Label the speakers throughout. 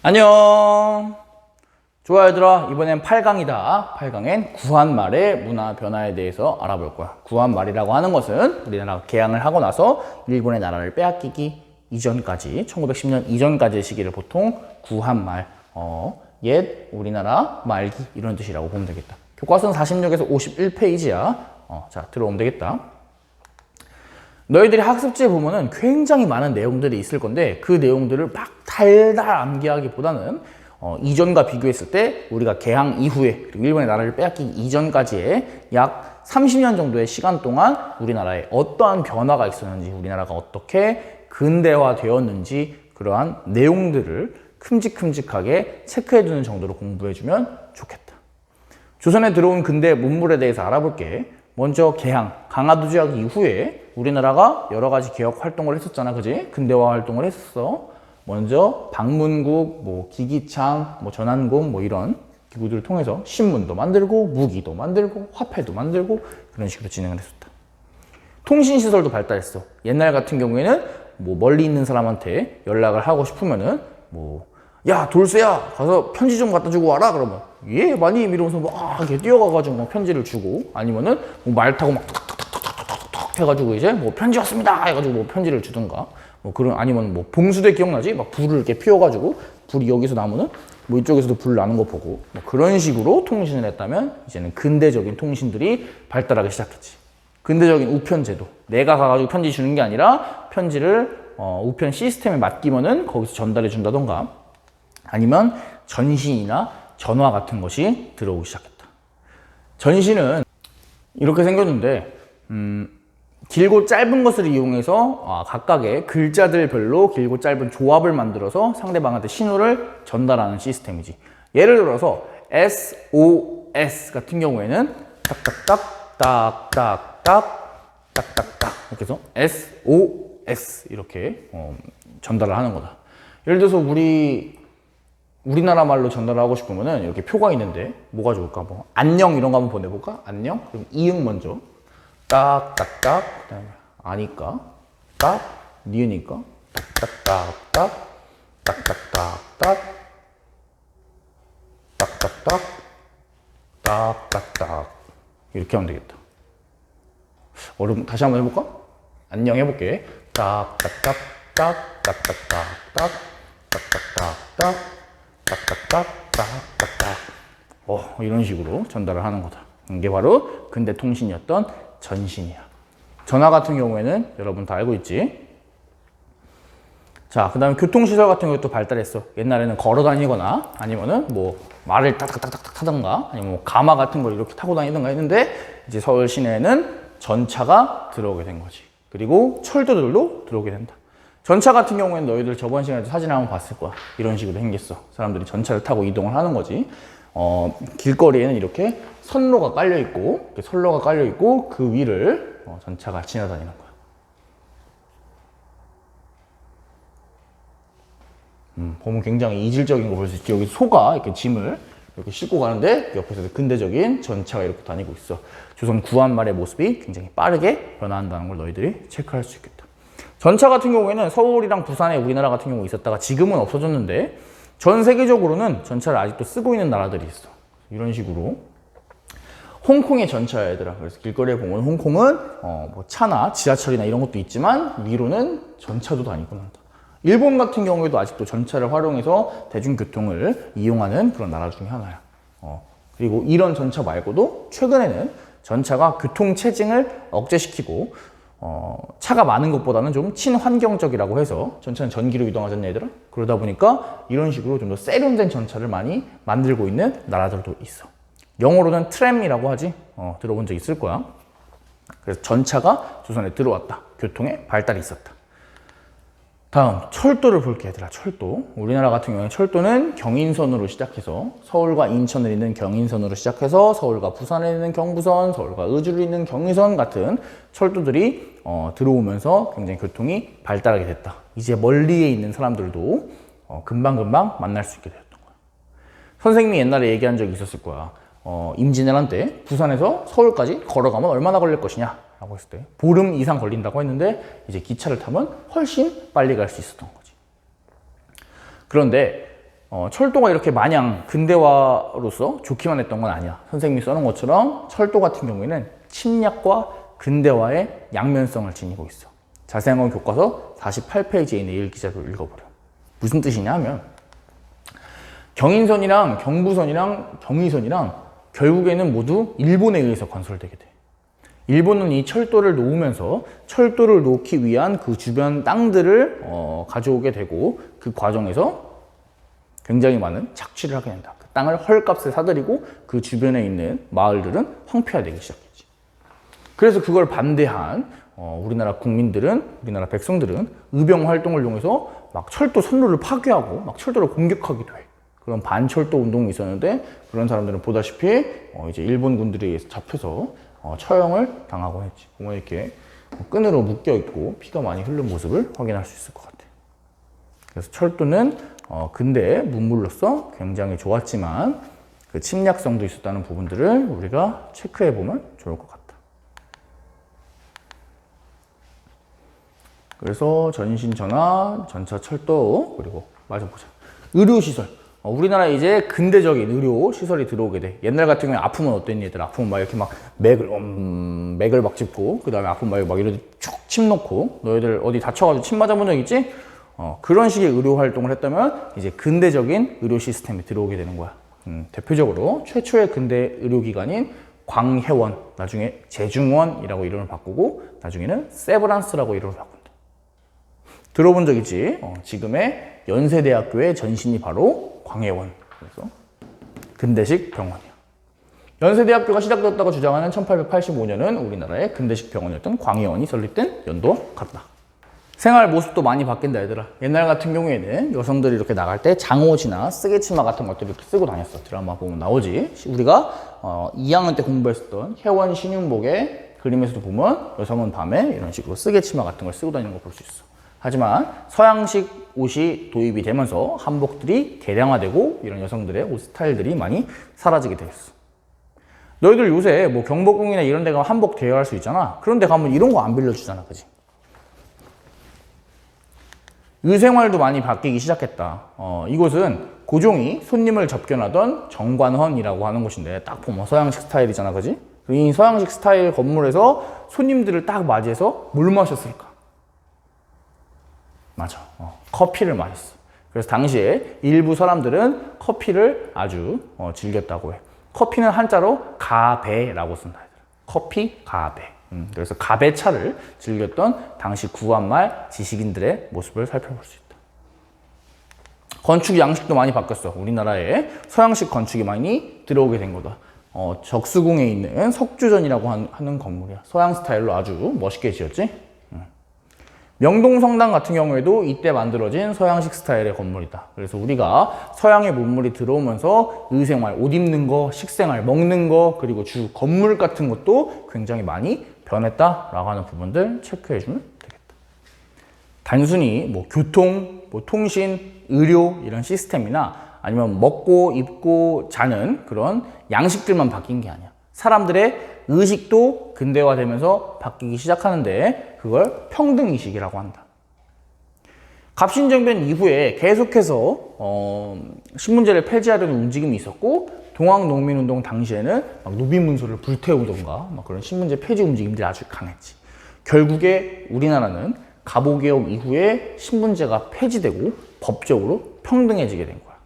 Speaker 1: 안녕. 좋아 얘들아 이번엔 8강이다. 8강엔 구한말의 문화 변화에 대해서 알아볼 거야. 구한말이라고 하는 것은 우리나라가 개항을 하고 나서 일본의 나라를 빼앗기기 이전까지 1910년 이전까지의 시기를 보통 구한말 어, 옛 우리나라 말기 이런 뜻이라고 보면 되겠다. 교과서는 46에서 51페이지야. 어, 자 들어오면 되겠다. 너희들이 학습지에 보면은 굉장히 많은 내용들이 있을 건데 그 내용들을 막 달달 암기하기보다는 어, 이전과 비교했을 때 우리가 개항 이후에 그리고 일본의 나라를 빼앗기기 이전까지의 약 30년 정도의 시간 동안 우리나라에 어떠한 변화가 있었는지 우리나라가 어떻게 근대화 되었는지 그러한 내용들을 큼직큼직하게 체크해두는 정도로 공부해주면 좋겠다. 조선에 들어온 근대 문물에 대해서 알아볼게. 먼저 개항, 강화도 지역 이후에 우리나라가 여러 가지 개혁 활동을 했었잖아, 그지? 근대화 활동을 했었어. 먼저 방문국, 뭐 기기창, 뭐 전환공, 뭐 이런 기구들을 통해서 신문도 만들고 무기도 만들고 화폐도 만들고 그런 식으로 진행을 했었다. 통신 시설도 발달했어. 옛날 같은 경우에는 뭐 멀리 있는 사람한테 연락을 하고 싶으면은 뭐 야 돌쇠야 가서 편지 좀 갖다 주고 와라 그러면 예 마님 이러면서 막 이렇게 뛰어가가지고 막 편지를 주고 아니면은 뭐 말 타고 막 해가지고 이제 뭐 편지 왔습니다 해가지고 뭐 편지를 주든가 뭐 그런 아니면 뭐 봉수대 기억나지 막 불을 이렇게 피워가지고 불이 여기서 나면은 뭐 이쪽에서도 불 나는 거 보고 뭐 그런 식으로 통신을 했다면 이제는 근대적인 통신들이 발달하기 시작했지. 근대적인 우편 제도. 내가 가가지고 편지 주는 게 아니라 편지를 어, 우편 시스템에 맡기면은 거기서 전달해 준다던가 아니면 전신이나 전화 같은 것이 들어오기 시작했다. 전신은 이렇게 생겼는데 음, 길고 짧은 것을 이용해서 아, 각각의 글자들별로 길고 짧은 조합을 만들어서 상대방한테 신호를 전달하는 시스템이지. 예를 들어서 SOS 같은 경우에는 딱딱딱 딱딱딱 딱딱딱 이렇게 해서 SOS 이렇게 어, 전달을 하는 거다. 예를 들어서 우리 우리나라 말로 전달하고 싶으면은 이렇게 표가 있는데 뭐가 좋을까? 뭐 안녕 이런 거 한번 보내볼까? 안녕? 그럼 이응 먼저 딱딱딱 그다음에 아니까 딱 니으니까 딱딱딱딱 딱딱딱딱 딱딱딱 딱딱딱 이렇게 하면 되겠다. 어려움 다시 한번 해볼까? 안녕 해볼게. 딱딱 딱 딱딱딱딱 딱딱딱딱 딱딱딱딱딱딱 어 이런 식으로 전달을 하는 거다. 이게 바로 근대 통신이었던 전신이야. 전화 같은 경우에는 여러분 다 알고 있지. 자, 그 다음에 교통시설 같은 것도 발달했어. 옛날에는 걸어 다니거나 아니면은 뭐 말을 딱딱딱딱 타던가 아니면 뭐 가마 같은 걸 이렇게 타고 다니던가 했는데 이제 서울 시내에는 전차가 들어오게 된 거지. 그리고 철도들도 들어오게 된다. 전차 같은 경우에는 너희들 저번 시간에도 사진 한번 봤을 거야. 이런 식으로 생겼어. 사람들이 전차를 타고 이동을 하는 거지. 어, 길거리에는 이렇게 선로가 깔려 있고, 선로가 깔려 있고, 그 위를 어, 전차가 지나다니는 거야. 음, 보면 굉장히 이질적인 거 볼 수 있지. 여기 소가 이렇게 짐을 이렇게 싣고 가는데 옆에서 근대적인 전차가 이렇게 다니고 있어. 조선 구한말의 모습이 굉장히 빠르게 변화한다는 걸 너희들이 체크할 수 있겠다. 전차 같은 경우에는 서울이랑 부산에 우리나라 같은 경우 있었다가 지금은 없어졌는데 전 세계적으로는 전차를 아직도 쓰고 있는 나라들이 있어. 이런 식으로. 홍콩의 전차야 얘들아. 그래서 길거리에 보면 홍콩은 어, 뭐 차나 지하철이나 이런 것도 있지만 위로는 전차도 다니고 난다. 일본 같은 경우에도 아직도 전차를 활용해서 대중교통을 이용하는 그런 나라 중에 하나야. 어, 그리고 이런 전차 말고도 최근에는 전차가 교통 체증을 억제시키고 어, 차가 많은 것보다는 좀 친환경적이라고 해서 전차는 전기로 이동하잖냐 얘들아 그러다 보니까 이런 식으로 좀 더 세련된 전차를 많이 만들고 있는 나라들도 있어 영어로는 트램이라고 하지? 어, 들어본 적 있을 거야. 그래서 전차가 조선에 들어왔다. 교통의 발달이 있었다. 다음 철도를 볼게 얘들아 철도. 우리나라 같은 경우에 철도는 경인선으로 시작해서 서울과 인천을 잇는 경인선으로 시작해서 서울과 부산에 있는 경부선 서울과 의주를 잇는 경의선 같은 철도들이 어, 들어오면서 굉장히 교통이 발달하게 됐다. 이제 멀리에 있는 사람들도 어, 금방금방 만날 수 있게 되었던 거야. 선생님이 옛날에 얘기한 적이 있었을 거야 어, 임진왜란 때 부산에서 서울까지 걸어가면 얼마나 걸릴 것이냐 라고 했을 때 보름 이상 걸린다고 했는데 이제 기차를 타면 훨씬 빨리 갈 수 있었던 거지. 그런데 어, 철도가 이렇게 마냥 근대화로서 좋기만 했던 건 아니야. 선생님이 써놓은 것처럼 철도 같은 경우에는 침략과 근대화의 양면성을 지니고 있어. 자세한 건 교과서 48페이지에 있는 일 기자를 읽어보려. 무슨 뜻이냐 하면 경인선이랑 경부선이랑 경의선이랑 결국에는 모두 일본에 의해서 건설되게 돼. 일본은 이 철도를 놓으면서 철도를 놓기 위한 그 주변 땅들을 어, 가져오게 되고 그 과정에서 굉장히 많은 착취를 하게 된다. 그 땅을 헐값에 사들이고 그 주변에 있는 마을들은 황폐화되기 시작했지. 그래서 그걸 반대한 어, 우리나라 국민들은 우리나라 백성들은 의병 활동을 이용해서 막 철도 선로를 파괴하고 막 철도를 공격하기도 해. 그런 반철도 운동이 있었는데 그런 사람들은 보다시피 어, 이제 일본 의해서 잡혀서 어, 처형을 당하곤 했지. 보면 이렇게 끈으로 묶여 있고 피가 많이 흐른 모습을 확인할 수 있을 것 같아. 그래서 철도는 어, 근대 문물로서 굉장히 좋았지만 그 침략성도 있었다는 부분들을 우리가 체크해 보면 좋을 것 같다. 그래서 전신 전화, 전차 철도 그리고 맞아 보자. 의료 시설. 어, 우리나라 이제 근대적인 의료 시설이 들어오게 돼. 옛날 같은 경우에 아프면 어땠니 얘들 아프면 막 이렇게 막 맥을 음, 맥을 막 짚고 그 다음에 아프면 막, 막 이렇게 축침 놓고 너희들 어디 다쳐가지고 침 맞아본 적 있지? 어, 그런 식의 의료 활동을 했다면 이제 근대적인 의료 시스템이 들어오게 되는 거야. 음, 대표적으로 최초의 근대 의료기관인 광해원, 나중에 제중원이라고 이름을 바꾸고 나중에는 세브란스라고 이름을 바꾼다. 들어본 적 있지? 어, 지금의 연세대학교의 전신이 바로 광해원. 그래서 근대식 병원이야. 연세대학교가 시작되었다고 주장하는 1885년은 우리나라의 근대식 병원이었던 광해원이 설립된 연도와 같다. 생활 모습도 많이 바뀐다 얘들아 옛날 같은 경우에는 여성들이 이렇게 나갈 때 장옷이나 쓰개치마 같은 것들을 이렇게 쓰고 다녔어 드라마 보면 나오지 우리가 어, 2학년 때 공부했었던 혜원 신윤복의 그림에서도 보면 여성은 밤에 이런 식으로 쓰개치마 같은 걸 쓰고 다니는 걸 볼 수 있어 하지만 서양식 옷이 도입이 되면서 한복들이 개량화되고 이런 여성들의 옷 스타일들이 많이 사라지게 되었어 너희들 요새 뭐 경복궁이나 이런 데 가면 한복 대여할 수 있잖아 그런 데 가면 이런 거 안 빌려주잖아 그지 의생활도 많이 바뀌기 시작했다. 어, 이곳은 고종이 손님을 접견하던 정관헌이라고 하는 곳인데 딱 보면 서양식 스타일이잖아, 그지? 이 서양식 스타일 건물에서 손님들을 딱 맞이해서 뭘 마셨을까? 맞아, 어, 커피를 마셨어. 그래서 당시에 일부 사람들은 커피를 아주 어, 즐겼다고 해. 커피는 한자로 가배라고 쓴다. 커피 가배. 음, 그래서 가배차를 즐겼던 당시 구한말 지식인들의 모습을 살펴볼 수 있다. 건축 양식도 많이 바뀌었어. 우리나라에 서양식 건축이 많이 들어오게 된 거다. 어, 적수궁에 있는 석주전이라고 한- 하는 건물이야. 서양 스타일로 아주 멋있게 지었지? 음. 명동성당 같은 경우에도 이때 만들어진 서양식 스타일의 건물이다. 그래서 우리가 서양의 문물이 들어오면서 의생활, 옷 입는 거, 식생활, 먹는 거, 그리고 주 건물 같은 것도 굉장히 많이 변했다라고 하는 부분들 체크해주면 되겠다. 단순히 뭐 교통, 뭐 통신, 의료 이런 시스템이나 아니면 먹고 입고 자는 그런 양식들만 바뀐 게 아니야. 사람들의 의식도 근대화되면서 바뀌기 시작하는데 그걸 평등의식이라고 한다. 갑신정변 이후에 계속해서 어, 신문제를 폐지하려는 움직임이 있었고 동학농민운동 당시에는 막 노비문서를 불태우던가 막 그런 신문제 폐지 움직임들이 아주 강했지. 결국에 우리나라는 갑오개혁 이후에 신문제가 폐지되고 법적으로 평등해지게 된 거야.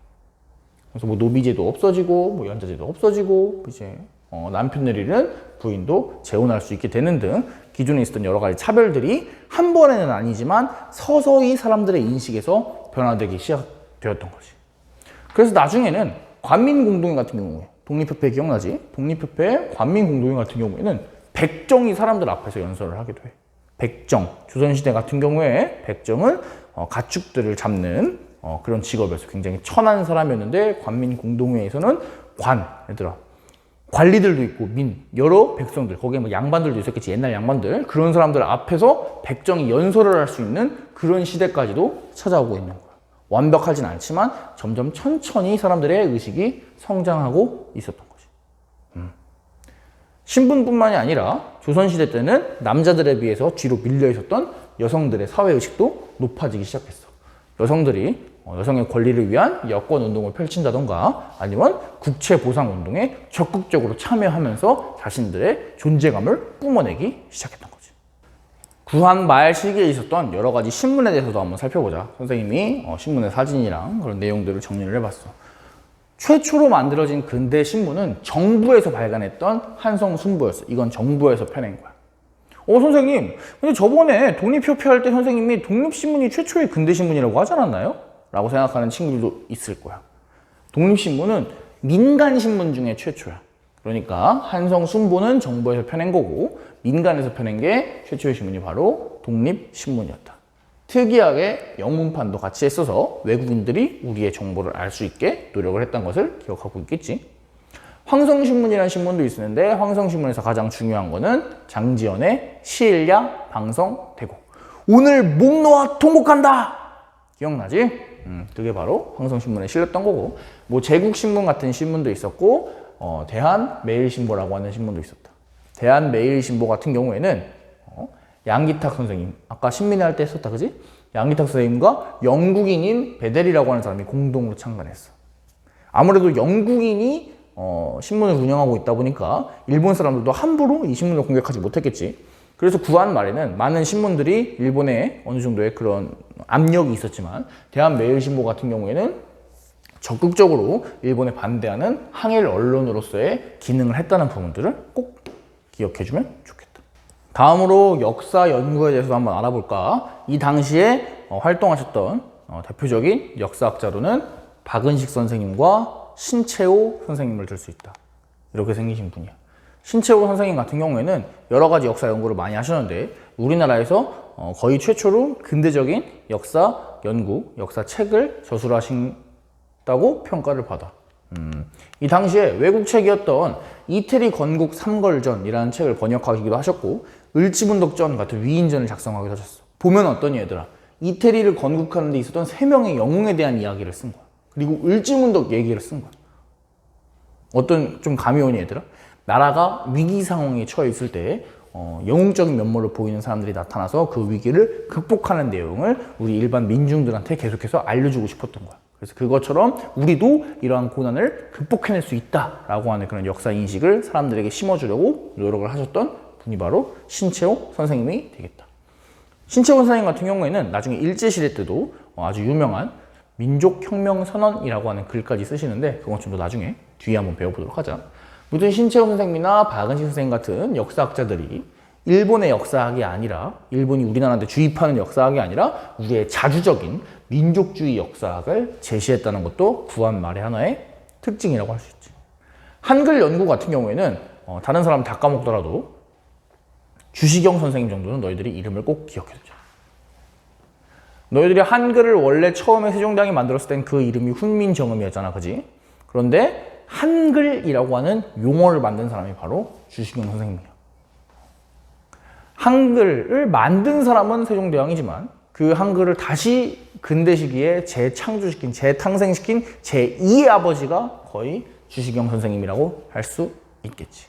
Speaker 1: 그래서 뭐 노비제도 없어지고 뭐 연자제도 없어지고 이제 어, 남편을 잃은 부인도 재혼할 수 있게 되는 등 기존에 있었던 여러 가지 차별들이 한 번에는 아니지만 서서히 사람들의 인식에서 변화되기 시작되었던 거지. 그래서 나중에는 관민공동회 같은 경우에 독립협회 기억나지? 독립협회 관민공동회 같은 경우에는 백정이 사람들 앞에서 연설을 하기도 해. 백정 조선시대 같은 경우에 백정은 어, 가축들을 잡는 어, 그런 직업에서 굉장히 천한 사람이었는데 관민공동회에서는 관 얘들아 관리들도 있고 민 여러 백성들 거기에 뭐 양반들도 있었겠지 옛날 양반들 그런 사람들 앞에서 백정이 연설을 할 수 있는 그런 시대까지도 찾아오고 있는 거야. 완벽하진 않지만 점점 천천히 사람들의 의식이 성장하고 있었던 거지. 음. 신분뿐만이 아니라 조선시대 때는 남자들에 비해서 뒤로 밀려 있었던 여성들의 사회의식도 높아지기 시작했어. 여성들이 어, 여성의 권리를 위한 여권 운동을 펼친다던가 아니면 국채 보상 운동에 적극적으로 참여하면서 자신들의 존재감을 뿜어내기 시작했던 거지. 구한 말 시기에 있었던 여러 가지 신문에 대해서도 한번 살펴보자. 선생님이 어, 신문의 사진이랑 그런 내용들을 정리를 해봤어. 최초로 만들어진 근대 신문은 정부에서 발간했던 한성 순보였어. 이건 정부에서 펴낸 거야. 어, 선생님. 근데 저번에 독립협회할 때 선생님이 독립신문이 최초의 근대 신문이라고 하지 않았나요? 라고 생각하는 친구들도 있을 거야. 독립신문은 민간신문 중에 최초야. 그러니까 한성 순보는 정부에서 펴낸 거고 민간에서 펴낸 게 최초의 신문이 바로 독립신문이었다. 특이하게 영문판도 같이 했어서 외국인들이 우리의 정보를 알 수 있게 노력을 했던 것을 기억하고 있겠지. 황성신문이라는 신문도 있었는데 황성신문에서 가장 중요한 거는 장지연의 시일야 방성 대곡 오늘 목 놓아 통곡한다 기억나지? 음, 그게 바로 황성신문에 실렸던 거고 뭐 제국신문 같은 신문도 있었고 어, 대한매일신보라고 하는 신문도 있었다 대한매일신보 같은 경우에는 어, 양기탁 선생님 아까 신민회 할때 했었다 그지? 양기탁 선생님과 영국인인 베델이라고 하는 사람이 공동으로 창간했어 아무래도 영국인이 어, 신문을 운영하고 있다 보니까 일본 사람들도 함부로 이 신문을 공격하지 못했겠지. 그래서 구한 말에는 많은 신문들이 일본에 어느 정도의 그런 압력이 있었지만 대한 매일신보 같은 경우에는 적극적으로 일본에 반대하는 항일 언론으로서의 기능을 했다는 부분들을 꼭 기억해주면 좋겠다. 다음으로 역사 연구에 대해서 한번 알아볼까? 이 당시에 어, 활동하셨던 어, 대표적인 역사학자로는 박은식 선생님과 신채호 선생님을 들 수 있다. 이렇게 생기신 분이야. 신채호 선생님 같은 경우에는 여러 가지 역사 연구를 많이 하셨는데 우리나라에서 어, 거의 최초로 근대적인 역사 연구, 역사 책을 저술 하신다고 평가를 받아. 음, 이 당시에 외국 책이었던 이태리 건국 삼걸전이라는 책을 번역하기도 하셨고 을지문덕전 같은 위인전을 작성하기도 하셨어. 보면 어떤 얘들아 이태리를 건국하는 데 있었던 세 명의 영웅에 대한 이야기를 쓴 거야. 그리고 을지문덕 얘기를 쓴 거야. 어떤 좀 감이 오니 얘들아? 나라가 위기 상황에 처해 있을 때 어, 영웅적인 면모를 보이는 사람들이 나타나서 그 위기를 극복하는 내용을 우리 일반 민중들한테 계속해서 알려주고 싶었던 거야. 그래서 그것처럼 우리도 이러한 고난을 극복해낼 수 있다라고 하는 그런 역사 인식을 사람들에게 심어주려고 노력을 하셨던 분이 바로 신채호 선생님이 되겠다. 신채호 선생님 같은 경우에는 나중에 일제시대 때도 아주 유명한 민족혁명선언이라고 하는 글까지 쓰시는데 그건 좀 더 나중에 뒤에 한번 배워보도록 하자. 무튼 신채호 선생님이나 박은식 선생님 같은 역사학자들이 일본의 역사학이 아니라 일본이 우리나라한테 주입하는 역사학이 아니라 우리의 자주적인 민족주의 역사학을 제시했다는 것도 구한 말의 하나의 특징이라고 할 수 있지. 한글 연구 같은 경우에는 어, 다른 사람 다 까먹더라도 주시경 선생님 정도는 너희들이 이름을 꼭 기억해두자. 너희들이 한글을 원래 처음에 세종대왕이 만들었을 땐 그 이름이 훈민정음이었잖아, 그지? 그런데 한글이라고 하는 용어를 만든 사람이 바로 주시경 선생님이야. 한글을 만든 사람은 세종대왕이지만 그 한글을 다시 근대 시기에 재창조시킨, 재탄생시킨 제2의 아버지가 거의 주시경 선생님이라고 할 수 있겠지.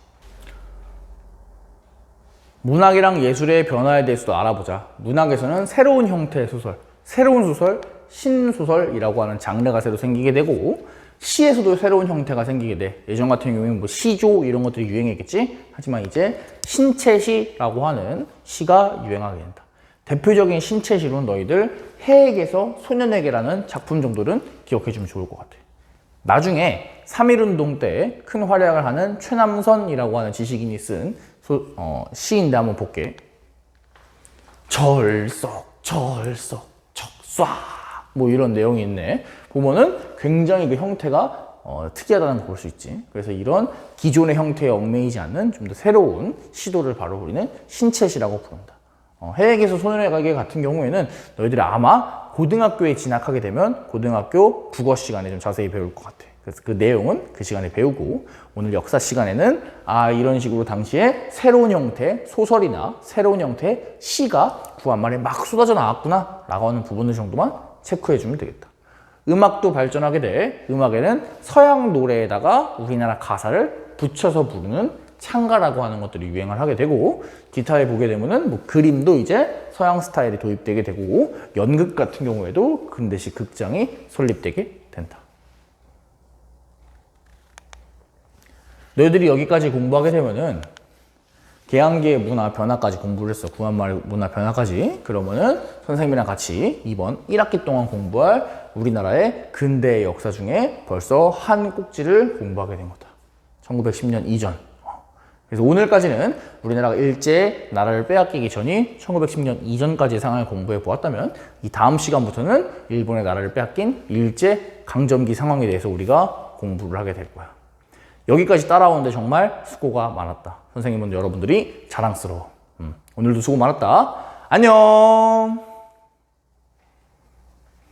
Speaker 1: 문학이랑 예술의 변화에 대해서도 알아보자. 문학에서는 새로운 형태의 소설, 새로운 소설, 신소설이라고 하는 장르가 새로 생기게 되고 시에서도 새로운 형태가 생기게 돼. 예전 같은 경우에는 뭐 시조 이런 것들이 유행했겠지. 하지만 이제 신체시라고 하는 시가 유행하게 된다. 대표적인 신체시로는 너희들 해에게서 소년에게라는 작품 정도는 기억해 주면 좋을 것 같아. 나중에 3.1운동 때 큰 활약을 하는 최남선이라고 하는 지식인이 쓴 소, 어, 시인데 한번 볼게. 절석, 절석, 척쏴. 뭐 이런 내용이 있네. 보면은 굉장히 그 형태가 어, 특이하다는 걸 볼 수 있지. 그래서 이런 기존의 형태에 얽매이지 않는 좀 더 새로운 시도를 바로 우리는 신체시라고 부른다. 어, 해외에서 소년에게 같은 경우에는 너희들이 아마 고등학교에 진학하게 되면 고등학교 국어 시간에 좀 자세히 배울 것 같아. 그래서 그 내용은 그 시간에 배우고 오늘 역사 시간에는 아 이런 식으로 당시에 새로운 형태 소설이나 새로운 형태 시가 구한말에 막 쏟아져 나왔구나 라고 하는 부분을 정도만 체크해 주면 되겠다. 음악도 발전하게 돼 음악에는 서양 노래에다가 우리나라 가사를 붙여서 부르는 창가라고 하는 것들이 유행을 하게 되고 기타에 보게 되면은 뭐 그림도 이제 서양 스타일이 도입되게 되고 연극 같은 경우에도 근대식 극장이 설립되게 된다. 너희들이 여기까지 공부하게 되면은 개항기의 문화 변화까지 공부를 했어. 구한말 문화 변화까지. 그러면은 선생님이랑 같이 이번 1학기 동안 공부할 우리나라의 근대 역사 중에 벌써 한 꼭지를 공부하게 된 거다. 1910년 이전. 어. 그래서 오늘까지는 우리나라가 일제 나라를 빼앗기기 전인 1910년 이전까지의 상황을 공부해 보았다면 이 다음 시간부터는 일본의 나라를 빼앗긴 일제 강점기 상황에 대해서 우리가 공부를 하게 될 거야. 여기까지 따라오는데 정말 수고가 많았다. 선생님은 여러분들이 자랑스러워. 음, 오늘도 수고 많았다. 안녕!